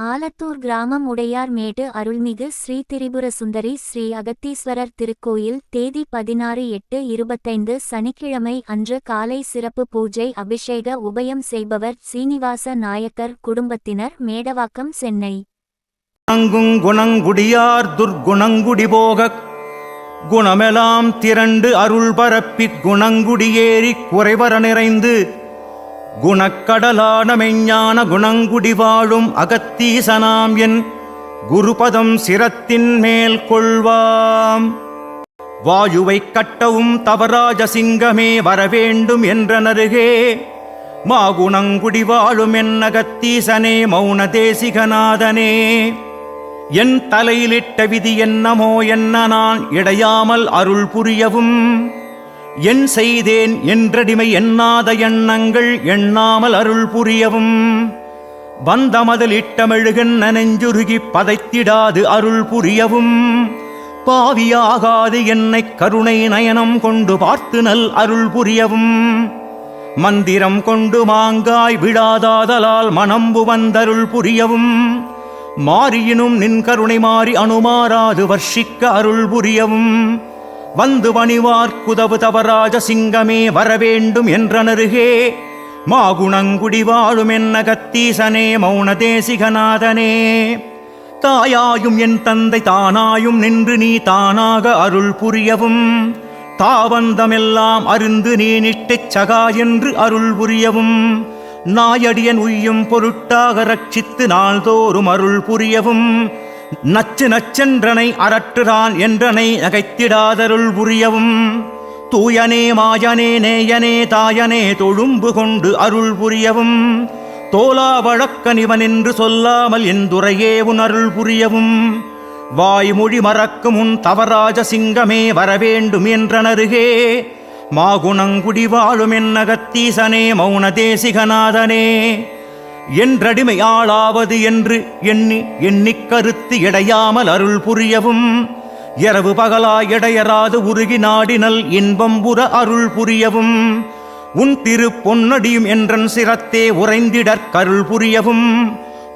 ஆலத்தூர் கிராமம் உடையார் மேடு அருள்மிகு ஸ்ரீ திரிபுர சுந்தரி ஸ்ரீ அகத்தீஸ்வரர் திருக்கோயில் தேதி பதினாறு எட்டு இருபத்தைந்து சனிக்கிழமை அன்று காலை சிறப்பு பூஜை அபிஷேக உபயம் செய்பவர் சீனிவாச நாயக்கர் குடும்பத்தினர் மேடவாக்கம் சென்னை. குணங்குடியார் துர்குணங்குடி போகக் குணமெலாம் திரண்டு அருள் பரப்பிக் குணங்குடியேறிக் குறைவர நிறைந்து குணக்கடலான மெஞ்ஞான குணங்குடி வாழும் அகத்தீசனாம் என் குருபதம் சிரத்தின் மேல் கொள்வாம். வாயுவைக் கட்டவும் தவராஜ சிங்கமே வரவேண்டும் என்றனருகே மாகுணங்குடி வாழும் என்னகத்தீசனே மௌன தேசிகநாதனே. என் தலையிலிட்ட விதி என்னமோ என்ன நான் இடையாமல் அருள் புரியவும் என் செய்தேன் என்றடிமை எண்ணாத எண்ணங்கள் எண்ணாமல் அருள் புரியவும். வந்தமதில் இட்டமெழுகன் நெஞ்சுருகிப் பதைத்திடாது அருள் புரியவும். பாவியாகாது என்னைக் கருணை நயனம் கொண்டு பார்த்து நல் அருள் புரியவும். மந்திரம் கொண்டு மாங்காய் விழாதாதலால் மனம்பு வந்தருள் புரியவும். மாறியினும் நின் கருணை மாறி அணுமாறாது வர்ஷிக்க அருள் புரியவும். வந்து பணிவார்க்குதவு தவராஜ சிங்கமே வரவேண்டும் என்றனருகே மாகுணங்குடி வாழும் என்ன கத்தீசனே மௌன தேசிகநாதனே. தாயாயும் என் தந்தை தானாயும் நின்று நீ தானாக அருள் புரியவும் தாவந்தமெல்லாம் அருந்து நீ நிட்டிச் சகா என்று அருள் புரியவும் நாயடியன் உய்யும் பொருட்டாக ரட்சித்து நாள்தோறும் அருள் புரியவும் நச்சு நச்சென்றனை அரற்றுறான் என்றனை நகைத்திடாதருள் புரியவும். தூயனே மாயனே நேயனே தாயனே தொழும்பு கொண்டு அருள் புரியவும். தோலா வழக்கனிவன் என்று சொல்லாமல் என் துறையே புரியவும். வாய்மொழி மறக்கும் உன் தவராஜ சிங்கமே வரவேண்டும் என்றனருகே. மாகுணங்குடி வாழும் என்னகத்தீசனே மௌன தேசிகநாதனே. என்றடிமையாளாவது என்று எண்ணி எண்ணிக் கருத்து இடையாமல் அருள் புரியவும் இரவு பகலாய் இடையராது உருகி நாடினல் இன்பம் புற அருள் புரியவும் உன் திரு பொன்னடியும் என்றன் சிரத்தே உறைந்திடற் கருள் புரியவும்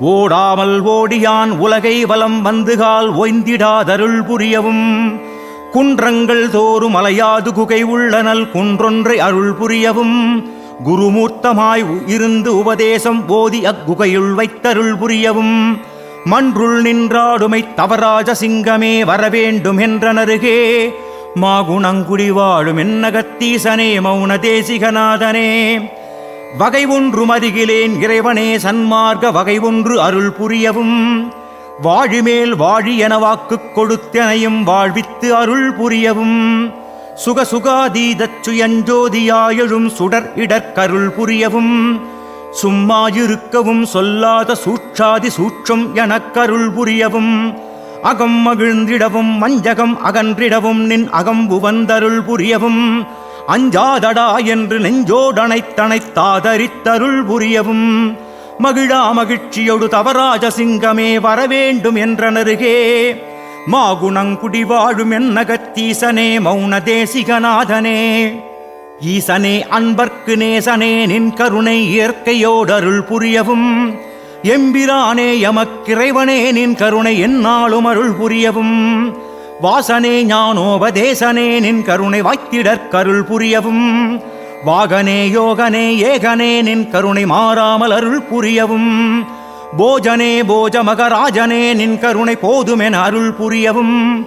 ஓடாமல் ஓடியான் உலகை வலம் வந்துகால் ஒய்ந்திடாதருள் புரியவும் குன்றங்கள் தோறும் அலையாது குகை உள்ளனல் குன்றொன்றை அருள் புரியவும் குருமூர்த்தமாய் இருந்து உபதேசம் ஓதி அக்குகையுள் வைத்தருள் புரியவும். மன்றுள் நின்றாடுமை தவராஜ சிங்கமே வரவேண்டும் என்றனருகே. மாகுணங்குடி வாழும் என்னகத்தீசனே மௌன தேசிகநாதனே. வகை ஒன்று மருகிலேன் இறைவனே சன்மார்க்க வகை ஒன்று அருள் புரியவும். வாழிமேல் வாழி என வாக்குக் கொடுத்தனையும் வாழ்வித்து அருள் புரியவும். சுகசுகாதீதச்சு சுடர் இடற்கருள் புரியவும். சும்மாயிருக்கவும் சொல்லாத சூட்சாதி சூட்சம் எனக்கருள் புரியவும். அகம் மகிழ்ந்திடவும் மஞ்சகம் அகன்றிடவும் நின் அகம்பு வந்தருள் புரியவும். அஞ்சாதடா என்று நெஞ்சோடனைத்தனைத்தாதரித்தருள் புரியவும். மகிழா மகிழ்ச்சியொடு தவராஜ சிங்கமே வரவேண்டும் என்றனருகே மாகுணங்குடி வாழும் என்னகத்தீசனே மௌன தேசிகநாதனே ஈசனே அன்பர்க்கு நேசனே நின் கருணை இயற்கையோடருள் புரியவும். எம்பிரானே எமக்கிறைவனே நின் கருணை என்னாலும் அருள் புரியவும். வாசனே ஞானோபதேசனே நின் கருணை வாய்த்திடற்கருள் புரியவும். வாகனே யோகனே ஏகனே நின் கருணை மாறாமல் அருள் புரியவும். போஜனே போஜ மகராஜனே நின் கருணை போதுமென அருள் புரியவும்.